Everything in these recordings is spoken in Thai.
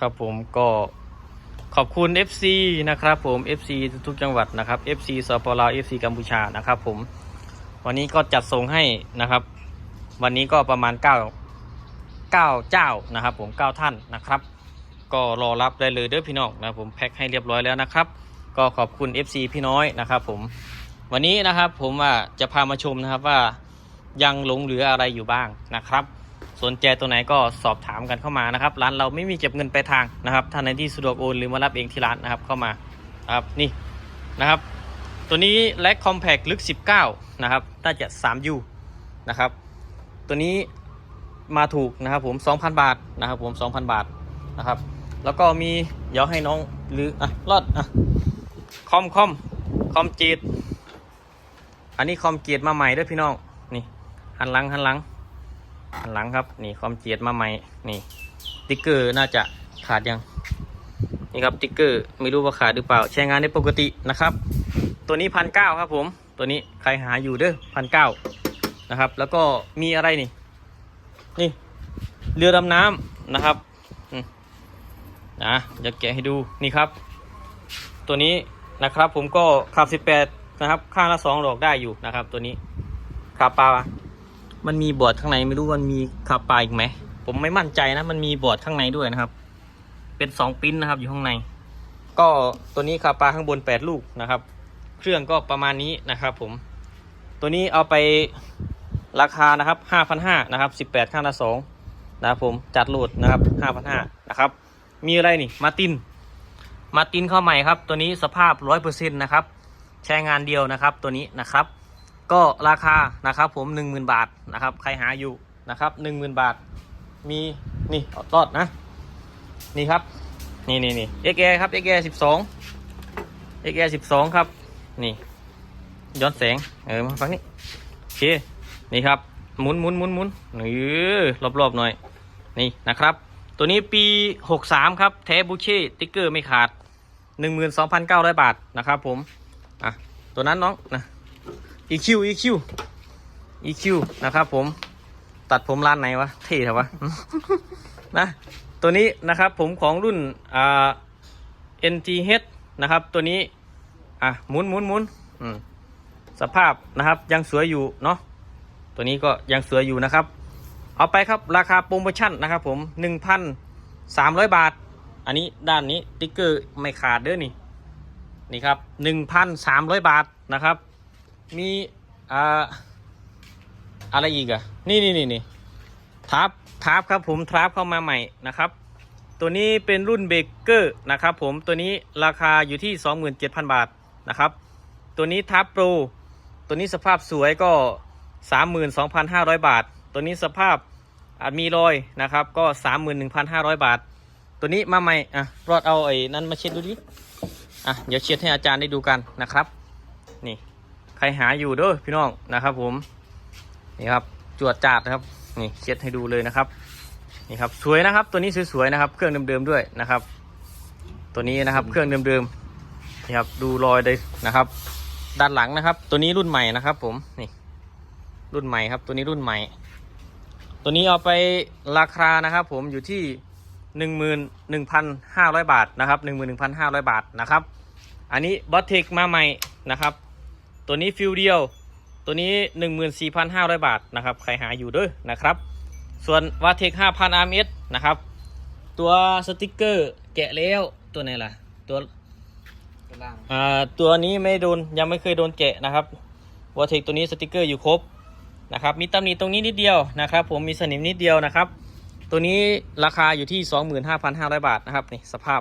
ครับผมก็ขอบคุณ FC นะครับผม FC ทุกจังหวัดนะครับ FC สปลาว FC กัมพูชานะครับผมวันนี้ก็จัดส่งให้นะครับ วันนี้ก็ประมาณ 9 9 เจ้านะครับ ผม 9 ท่านนะครับ ก็รอรับได้เลยเด้อพี่น้องนะผมแพ็คให้เรียบร้อยแล้วนะครับ ก็ขอบคุณ FC พี่น้อยนะครับผมวันนี้นะครับผมว่าจะพามาชมนะครับว่ายังหลงเหลืออะไรอยู่บ้างนะครับ สนใจตัวไหนก็สอบถามกันเข้ามานะครับ ร้านเราไม่มีเก็บเงินไปลายทางนะครับท่านไหนที่สะดวกโอนหรือมารับเองที่ร้านนะครับเข้ามาครับนี่นะครับ ตัวนี้แลกคอมแพกลึก 19 นะครับน่าจะ 3U นะครับ ตัวนี้มาถูกนะครับผม 2,000 บาทนะครับผม 2,000 บาทนะครับ แล้วก็มีเดี๋ยวให้น้องหรืออะรอดอะคอมคอมคอมจีดอันนี้คอมจีดมาใหม่ด้วยพี่น้องนี่หันหลังหันหลัง หลังครับ นี่ความเจียดมาใหม่ นี่ติ๊กเกอร์น่าจะขาดยัง นี่ครับติ๊กเกอร์ไม่รู้ว่าขาดหรือเปล่า ใช้งานได้ปกตินะครับ ตัวนี้พันเก้าครับผม ตัวนี้ใครหาอยู่เด้อพันเก้านะครับ แล้วก็มีอะไรนี่ นี่ เรือดำน้ำนะครับอืมนะจะแกะให้ดูนี่ครับ ตัวนี้นะครับผมก็ขับ 18 นะครับ ข้างละสองดอกได้อยู่นะครับ ตัวนี้ขับปลา มันมีบอร์ดข้างในไม่รู้มันมีคาปลาอีกไหม ผมไม่มั่นใจนะ มันมีบอร์ดข้างในด้วยนะครับ เป็นสองปิ้นนะครับ อยู่ข้างใน ก็ตัวนี้คาปลาข้างบนแปดลูกนะครับ เครื่องก็ประมาณนี้นะครับ ผม ตัวนี้เอาไปราคานะครับห้าพันห้านะครับสิบแปดข้างละสองนะครับผมจัดโหลดนะครับห้าพันห้านะครับ มีอะไรนี่มาตินมาตินเข้าใหม่ครับ ตัวนี้สภาพร้อยเปอร์เซ็นต์นะครับ ใช้งานเดียวนะครับ ตัวนี้นะครับ ก็ราคานะครับผม 10,000 บาทนะครับ ใครหาอยู่นะครับ10,000 บาท มีนี่เอาตอดนะ นี่ครับ นี่นี่นี่เอ็กแอครับเอ็กแอสิบสองเอ็กแอสิบสองครับ นี่ ย้อนแสง เออมาฟังนี่โอเค นี่ครับ หมุนหมุนหมุนหมุนนี่รอบรอบๆหน่อย นี่นะครับ ตัวนี้ปี 63 ครับแท้บูเช่ติ๊กเกอร์ไม่ขาด 12,900 บาทนะครับผม อะ ตัวนั้นน้องนะ EQ EQ EQ นะครับผมตัดผมร้านไหนวะ เท่เถอะวะ นะ ตัวนี้นะครับผมของรุ่นอ่า NTH นะครับ ตัวนี้ อะหมุนหมุนหมุนมสภาพนะครับยังสวยอยู่เนาะตัวนี้ก็ยังสวยอยู่นะครับ เอาไปครับราคาโปรโมชั่นนะครับผม 1,300 บาท อันนี้ด้านนี้ติ๊กเกอร์ไม่ขาดเด้อนี่ นี่ครับ 1,300 บาทนะครับ มีอ่าอะไรอีกอะนี่นี่นี่นี่ทับทับครับผมทับเข้ามาใหม่นะครับ ตัวนี้เป็นรุ่นเบเกอร์นะครับผมตัวนี้ราคาอยู่ที่ 27,000 บาทนะครับ ตัวนี้ทับโปรตัวนี้สภาพสวยก็ 32,500 บาท ตัวนี้สภาพอาจมีรอยนะครับ ก็ 31,500 บาท ตัวนี้มาใหม่อะรอดเอาไอ้นั้นมาเช็ดดูดิอะเดี๋ยวเช็ดให้อาจารย์ได้ดูกันนะครับ นี่ ครหาอยู่เด้อพี่น้องนะครับ ผมนี่ครับจวดจาดนะครับนี่เช็ดให้ดูเลยนะครับนี่ครับสวยนะครับ ตัวนี้สวยๆนะครับเครื่องเดิมๆด้วยนะครับ ตัวนี้นะครับเครื่องเดิมๆนี่ครับดูรอยเลยนะครับ ด้านหลังนะครับ ตัวนี้รุ่นใหม่นะครับ ผมนี่ รุ่นใหม่ครับ ตัวนี้รุ่นใหม่ ตัวนี้เอาไปราคานะครับ ผมอยู่ที่หนึ่งหมื่นหนึ่งพันห้าร้อยบาทนะครับหนึ่งหมื่นหนึ่งพันห้าร้อยบาทนะครับ อันนี้บอสเทคมาใหม่นะครับ ตัวนี้ฟิลเดียว ตัวนี้ 14,500 บาทนะครับ ใครหาอยู่เด้วยนะครับ ส่วนวาเทค5,000 RMS นะครับ ตัวสติกเกอร์แกะแล้วตัวไหนล่ะ ตัวกระล่างอ่าตัวนี้ไม่โดนยังไม่เคยโดนแกะนะครับวาเทคตัวนี้สติกเกอร์อยู่ครบนะครับ มีตำหนิตรงนี้นิดเดียวนะครับ ผมมีสนิมนิดเดียวนะครับ ตัวนี้ราคาอยู่ที่ 25,500 บาทนะครับนี่สภาพ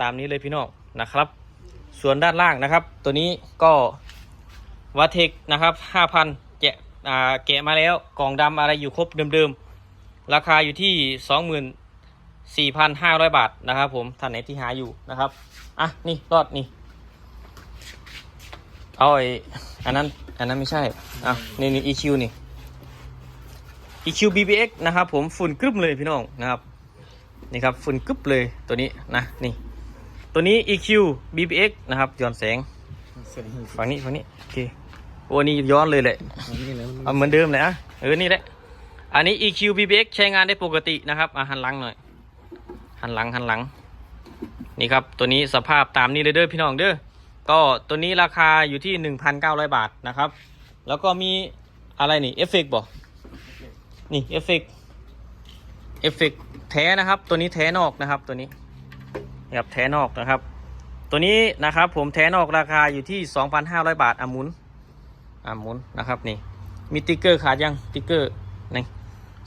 ตามนี้เลยพี่น้องนะครับ ส่วนด้านล่างนะครับ ตัวนี้ก็ วาเทคนะครับห้าพันแกะอ่าแกะมาแล้วกล่องดำอะไรอยู่ครบเดิมๆ ราคาอยู่ที่สองหมื่นสี่พันห้าร้อยบาทนะครับผมท่านไหนที่หาอยู่นะครับ อะ นี่รอดนี่เอาไอ้อันนั้น อันนั้นไม่ใช่ อะ นี่นี่ EQ นี่ EQ BBX นะครับผมฝุ่นกรึบเลยพี่น้องนะครับ นี่ครับฝุ่นกรึบเลยตัวนี้นะนี่ ตัวนี้ EQ BBX นะครับย้อนแสงเสียงหูฝั่งนี้ฝั่งนี้โอเคโอ้นี่ย้อนเลยแหละอันนี้แล้วมันเอาเหมือนเดิมเลยอะเออนี่แหละอันนี้ EQ BBX ใช้งานได้ปกตินะครับอะหันหลังหน่อยหันหันหลังหันหลัง นี่ครับตัวนี้สภาพตามนี้เลยเด้อพี่น้องเด้อก็ตัวนี้ราคาอยู่ที่ 1,900 บาทนะครับ แล้วก็มีอะไรนี่เอฟเฟกต์บ่นี่เอฟเฟกต์เอฟเฟกต์แท้นะครับ ตัวนี้แท้นอกนะครับตัวนี้นะครับแท้นอกนะครับ ตัวนี้นะครับผมแท้นอกราคาอยู่ที่ 2,500 บาทอาหมุน อาหมุนนะครับนี่ มีติ๊กเกอร์ขาดยังติ๊กเกอร์นี่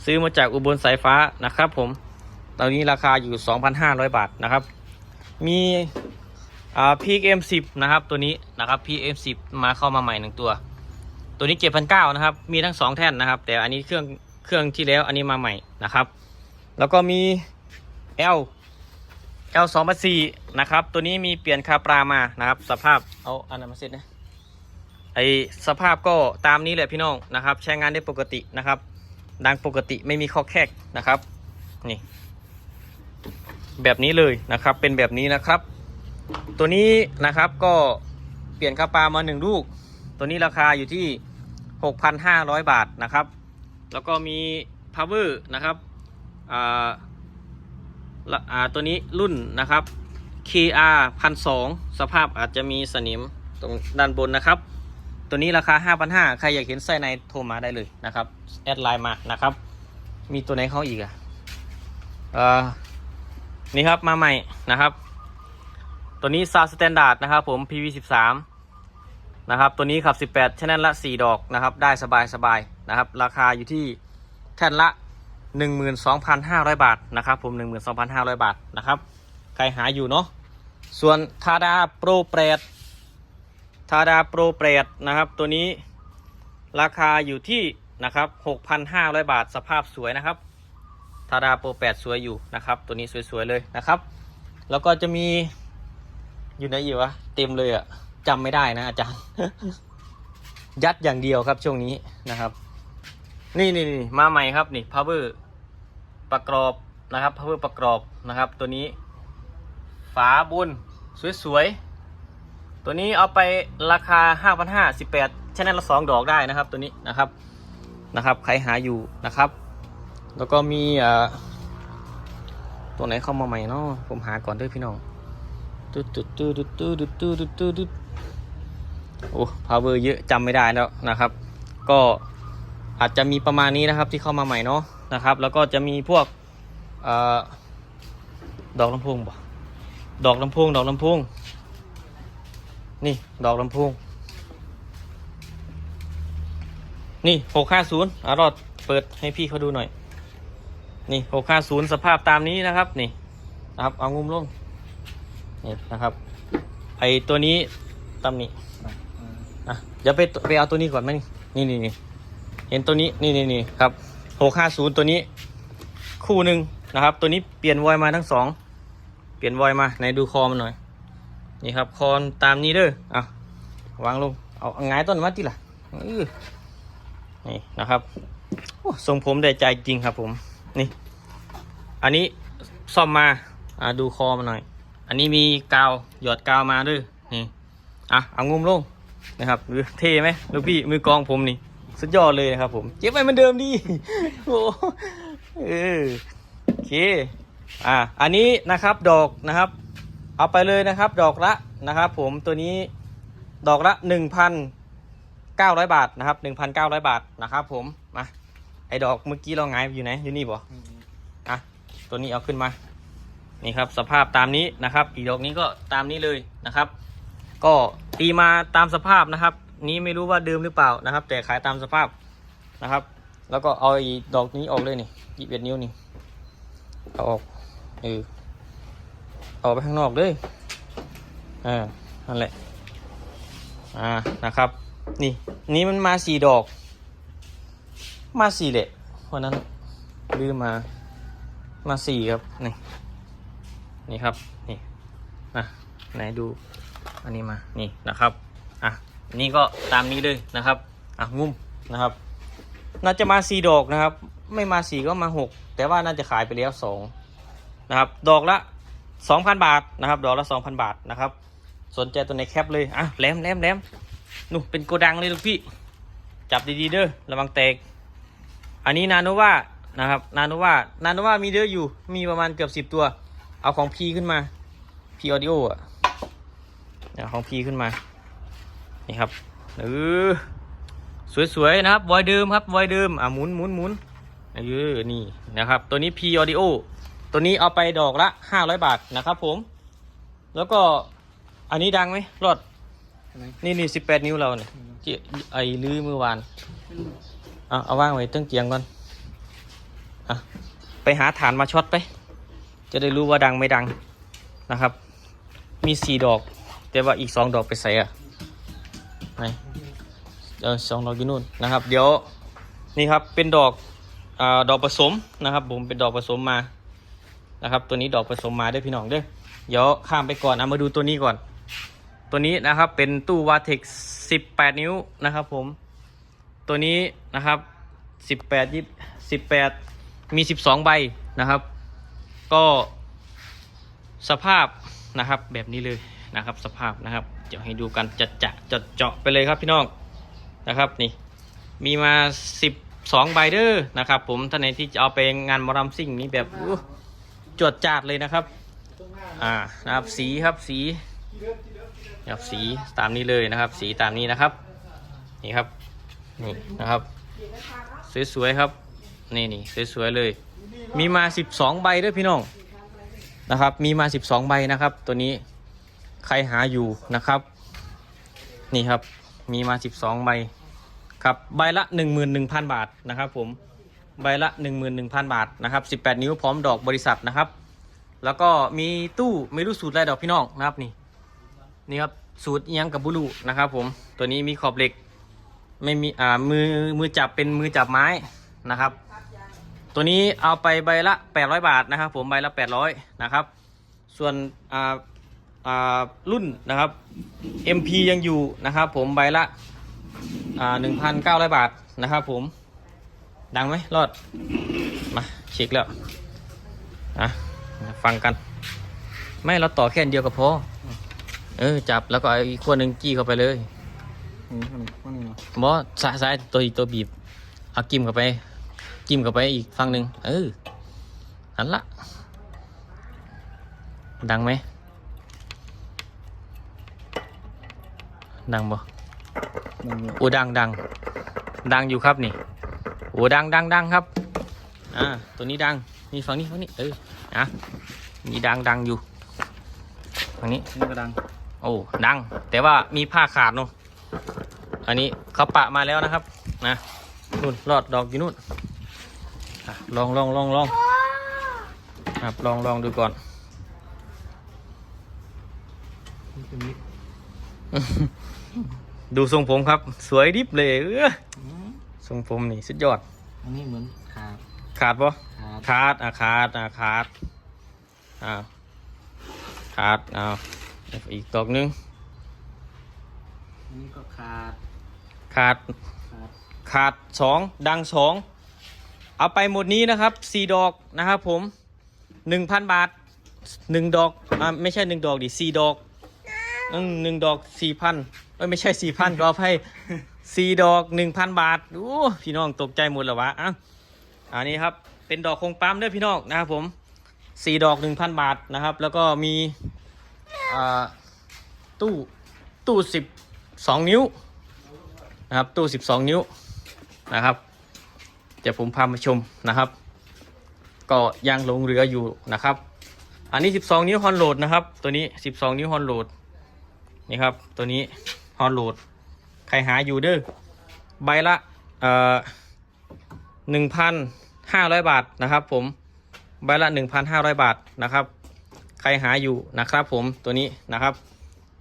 ซื้อมาจากอุบลสายฟ้านะครับผมตอนนี้ราคาอยู่ 2,500 บาทนะครับ มีอ่าพีเอ็มสิบนะครับตัวนี้นะครับพีเอ็มสิบมาเข้ามาใหม่หนึ่งตัว ตัวนี้เจ็ดพันเก้านะครับ มีทั้งสองแท่นนะครับ แต่อันนี้เครื่องเครื่องที่แล้วอันนี้มาใหม่นะครับ แล้วก็มี L L 2 8 4นะครับ ตัวนี้มีเปลี่ยนคาปลามานะครับ สภาพเอาอันนั้นมาเสร็จนะ ไอสภาพก็ตามนี้แหละพี่น้องนะครับ ใช้งานได้ปกตินะครับ ดังปกติไม่มีข้อแคกนะครับนี่แบบนี้เลยนะครับเป็นแบบนี้นะครับ ตัวนี้นะครับก็เปลี่ยนคาปลามาหนึ่งลูก ตัวนี้ราคาอยู่ที่ 6,500 บาทนะครับ แล้วก็มี power นะครับอ่าอ่าตัวนี้รุ่นนะครับ KR 1,200สภาพอาจจะมีสนิมตรงด้านบนนะครับ ตัวนี้ราคา 5,500 ใครอยากเห็นไส้ในโทรมาได้เลยนะครับ แอดไลน์มานะครับ มีตัวไหนเข้าอีกอะเอ่านี่ครับมาใหม่นะครับ ตัวนี้ซาสแตนดาร์ดนะครับผม PV13 นะครับ ตัวนี้ขับ 18ชแนลละ 4 ดอกนะครับ ได้สบายสบายนะครับ ราคาอยู่ที่แท่นละ 12,500 บาทนะครับผม 12,500 บาทนะครับ ใครหาอยู่เนาะ ส่วนทาดาโปรเปรด ทาดาโปรเปรดนะครับตัวนี้ราคาอยู่ที่นะครับ6,500 บาทสภาพสวยนะครับทาดาโปรแปดสวยอยู่นะครับ ตัวนี้สวยๆเลยนะครับ แล้วก็จะมีอยู่ไหนอยู่วะเต็มเลยอะจำไม่ได้นะอาจารย์ ยัดอย่างเดียวครับช่วงนี้นะครับ นี่นี่นี่มาใหม่ครับนี่ power ประกรอบนะครับ power ประกรอบนะครับ ตัวนี้ ฝาบุญสวยๆ ตัวนี้เอาไปราคา 5,500 18ชแนลละ 2 ดอกได้นะครับ ตัวนี้นะครับนะครับใครหาอยู่นะครับ แล้วก็มีอ่าตัวไหนเข้ามาใหม่เนาะผมหาก่อนด้วยพี่น้องตุ๊ดตุ๊ดตุ๊ดตุ๊ดตุ๊ดตุ๊ดตุ๊ดตุ๊ดโอ้พาวเวอร์เยอะจำไม่ได้แล้วนะครับ ก็อาจจะมีประมาณนี้นะครับที่เข้ามาใหม่เนาะนะครับ แล้วก็จะมีพวกเอ่อดอกลำโพงบ่ดอกลำโพงดอกลำโพง นี่ ดอกลำโพงนี่หกห้าศูนย์อารอดเปิดให้พี่เขาดูหน่อย นี่หกห้าศูนย์สภาพตามนี้นะครับ นี่นะครับ เอางุมลงนี่นะครับ ไอตัวนี้ตำนี้อะเดี๋ยวไปไปเอาตัวนี้ก่อนไหมนี่นี่นี่เห็นตัวนี้นี่นี่นี่ครับหกห้าศูนย์ตัวนี้ คู่หนึ่งนะครับ ตัวนี้เปลี่ยนวอยมาทั้งสองเปลี่ยนวอยมาไหนดูคอมันหน่อย นี่ครับคอนตามนี้เด้ออะวางลงเอาเอาหงายต้นมาที่ล่ะอื้อนี่นะครับทรงผมได้ใจจริงครับผมนี่ อันนี้ซ่อมมาอ่าดูคอมาหน่อย อันนี้มีกาวหยอดกาวมาด้วยนี่อะเอางุมลงนะครับเท่ไหมลูกพี่มือกองผมนี่สุดยอดเลยนะครับผมเก็บไว้เหมือนเดิมดีโอ้เออโอเคอ่าอันนี้นะครับดอกนะครับ เอาไปเลยนะครับ ดอกละนะครับผมตัวนี้ดอกละหนึ่งพันเก้าร้อยบาทนะครับหนึ่งพันเก้าร้อยบาทนะครับ ผมมาไอ้ดอกเมื่อกี้เราไงายอยู่ไหนอยู่นี่บ่อะตัวนี้เอาขึ้นมานี่ครับสภาพตามนี้นะครับ อีกดอกนี้ก็ตามนี้เลยนะครับ ก็ตีมาตามสภาพนะครับ นี้ไม่รู้ว่าเดิมหรือเปล่านะครับ แต่ขายตามสภาพนะครับ แล้วก็เอาอีดอกนี้ออกเลยนี่ยี่สิบเอ็ดนิ้วนี่เอาออกเออเอไปข้างนอกเลยอ่านั่นแหละ อ่านะครับ นี่ นี้มันมาสี่ดอก มาสี่แหละวันนั้นลืมมา มาสี่ครับ นี่ นี่ครับ นี่อะไหนดู อันนี้มา นี่นะครับ อะ นี่ก็ตามนี้เลยนะครับ อะงุ้มนะครับ น่าจะมาสี่ดอกนะครับ ไม่มาสี่ก็มาหก แต่ว่าน่าจะขายไปแล้วสองนะครับ ดอกละ สองพันบาทนะครับดอกละสองพันบาทนะครับ สนใจตัวไหนแคปเลยอะแหลมแหลมแหลมนู่นเป็นโกดังเลยลูกพี่ จับดีๆเด้อระวังแตก อันนี้นาโนวานะครับนาโนวานาโนวามีเยอะอยู่มีประมาณเกือบสิบ10ตัว เอาของพีขึ้นมาพีออดิโออะเนี่ยของพีขึ้นมานี่ครับเออสวยๆนะครับวอยเดิมครับวอยเดิมอะหมุนหมุนหมุนเออนี่นะครับ ตัวนี้พีออดิโอ ตัวนี้เอาไปดอกละห้าร้อยบาทนะครับผม แล้วก็อันนี้ดังไหมรอดอะไรนี่นี่สิบแปดนิ้วเราเนี่ยที่ไอ้ลื้อเมื่อวานเอาเอาว่างไว้ตั้งเกียงก่อนอะไปหาฐานมาช็อตไป จะได้รู้ว่าดังไม่ดังนะครับ มีสี่ดอก แต่ว่าอีกสองดอกไปใส่อะไหนเออสองดอกอยู่นู่นนะครับ เดี๋ยวนี่ครับเป็นดอกอ่าดอกผสมนะครับ ผมเป็นดอกผสมมา นะครับ ตัวนี้ดอกผสมมาเด้พี่น้องเด้อเดี๋ยวข้ามไปก่อนเอามาดูตัวนี้ก่อน ตัวนี้นะครับเป็นตู้วาเทค18นิ้วนะครับ ผม ตัวนี้นะครับ18ยี่18มี12ใบนะครับ ก็สภาพนะครับแบบนี้เลยนะครับ สภาพนะครับเดี๋ยวให้ดูกันจัดจะจัดเจาะไปเลยครับพี่น้องนะครับนี่มีมา12ใบเด้อนะครับ ผมท่านไหนที่จะเอาไปงานมอรำซิ่งนี้แบบ จวดจาดเลยนะครับ อ่านะครับสีครับสีนะครับสีตามนี้เลยนะครับ สีตามนี้นะครับ นี่ครับนี่นะครับ สวยๆครับ นี่นี่สวยๆเลย มีมา 12 ใบด้วยพี่น้องนะครับ มีมา 12 ใบนะครับ ตัวนี้ใครหาอยู่นะครับ นี่ครับมีมา 12 ใบครับใบละ 11,000 บาทนะครับผม ใบละ 11,000 บาทนะครับ 18 นิ้วพร้อมดอกบริษัทนะครับ แล้วก็มีตู้ไม่รู้สูตรอะไรดอกพี่น้องนะครับนี่นี่ครับสูตรอิหยังกับบุรุนะครับผมตัวนี้มีขอบเหล็กไม่มีอ่ามือมือจับเป็นมือจับไม้นะครับ ตัวนี้เอาไปใบละ 800 บาทนะครับ ผมใบละ 800นะครับ ส่วนอ่าอ่ารุ่นนะครับ MP ยังอยู่นะครับ ผมใบละอ่า1,900 บาทนะครับผม ดังไหมรอด มาเช็คแล้วอะฟังกัน ไม่เราต่อแค่อันเดียวก็พอ เออ จับแล้วก็เอาอีกขั้วหนึ่งจี้เข้าไปเลยนี่คนคนนี้เนาะบอสายซ้ายตัวอีกตัวบีบเอากิ้มเข้าไปกิ้มเข้าไปอีกฝั่งหนึ่งเออหันละ ดังไหมดังบ่นั่นเนี่ยโอ้ดังดังดังอยู่ครับนี่โอ้ดังดังดังครับ อ่า ตัวนี้ดัง นี่ฝั่งนี้ฝั่งนี้ เอออะนี่ดังดังอยู่ฝั่งนี้นี่ก็ดัง โอ้ ดัง แต่ว่ามีผ้าขาดเนาะ อันนี้เขาปะมาแล้วนะครับ นะ นู่นรอดดอกอยู่นู่นอะลองลองลองลองครับ ลองลองดูก่อนนี่คือมิดดูทรงผมครับ สวยดิบเลยเอออืม ทรงผมนี่สุดยอด อันนี้เหมือนขาดขาดปะขาดขาดอะขาดอะขาดอ่าขาดอ่าอีกดอกหนึงอันนี้ก็ขาดขาดขาดขาดสองดังสองเอาไปหมดนี้นะครับสี่ดอกนะครับผมหนึ่งพันบาทหนึ่งดอกอ่าไม่ใช่หนึ่งดอกดิสี่ดอกอืมหนึ่งดอกสี่พันเอ้ยไม่ใช่สี่พันก็เอาให้ สี่ดอกหนึ่งพันบาทโอ้พี่น้องตกใจหมดแล้ววะอะอันนี้ครับเป็นดอกคงปั๊มด้วยพี่น้องนะครับผมสี่ดอกหนึ่งพันบาทนะครับ แล้วก็มีตู้ตู้สิบสองนิ้วนะครับตู้12นิ้วนะครับเดี๋ยวผมพามาชมนะครับ ก็ยังลงเหลืออยู่นะครับ อันนี้ 12 นิ้วฮอนโหลดนะครับ ตัวนี้ 12 นิ้วฮอนโหลดนี่ครับตัวนี้ฮอนโหลด ใครหาอยู่เด้อใบละเอ่อ1,500บาทนะครับ ผมใบละ1,500บาทนะครับ ใครหาอยู่นะครับ ผมตัวนี้นะครับ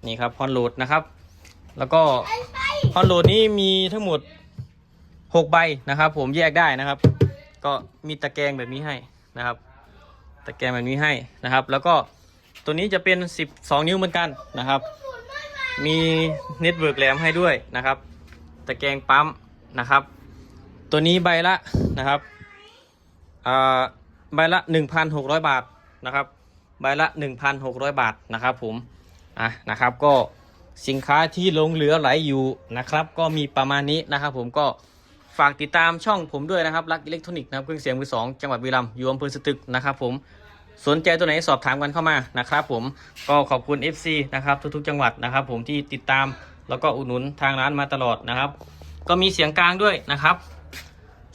นี่ครับฮอนโหลดนะครับ แล้วก็ฮอนโหลดนี้มีทั้งหมด6ใบนะครับ ผมแยกได้นะครับ ก็มีตะแกรงแบบนี้ให้นะครับ ตะแกรงแบบนี้ให้นะครับ แล้วก็ตัวนี้จะเป็น 12 นิ้วเหมือนกันนะครับ มีเน็ตเวิร์กแหลมให้ด้วยนะครับ ตะแกรงปั๊มนะครับ ตัวนี้ใบละนะครับอ่าใบละ 1,600 บาทนะครับ ใบละ 1,600 บาทนะครับผมอะนะครับก็สินค้าที่ลงเหลือไหลอยู่นะครับ ก็มีประมาณนี้นะครับ ผมก็ฝากติดตามช่องผมด้วยนะครับรักอิเล็กทรอนิกส์นะครับเครื่องเสียงมือสองจังหวัดบุรีรัมย์อยู่อำเภอสตึกนะครับผม สนใจตัวไหนสอบถามกันเข้ามานะครับผมก็ขอบคุณ FC นะครับทุกๆ จังหวัดนะครับ ผมที่ติดตามแล้วก็อุดหนุนทางร้านมาตลอดนะครับ ก็มีเสียงกลางด้วยนะครับ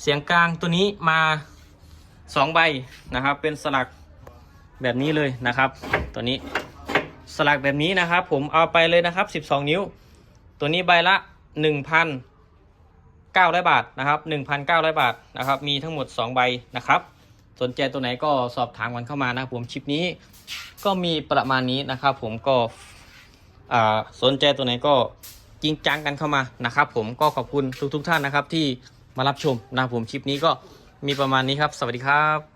เสียงกลางตัวนี้มาสองใบนะครับ เป็นสลักแบบนี้เลยนะครับ ตัวนี้สลักแบบนี้นะครับ ผมเอาไปเลยนะครับ 12 นิ้ว ตัวนี้ใบละ 1,900 บาทนะครับ 1,900 บาทนะครับ มีทั้งหมด 2 ใบนะครับ สนใจตัวไหนก็สอบถามกันเข้ามานะครับผมชิปนี้ก็มีประมาณนี้นะครับผมก็อ่าสนใจตัวไหนก็จริงจังกันเข้ามานะครับผมก็ขอบคุณทุกๆท่านนะครับที่มารับชมนะครับผมชิปนี้ก็มีประมาณนี้ครับ สวัสดีครับ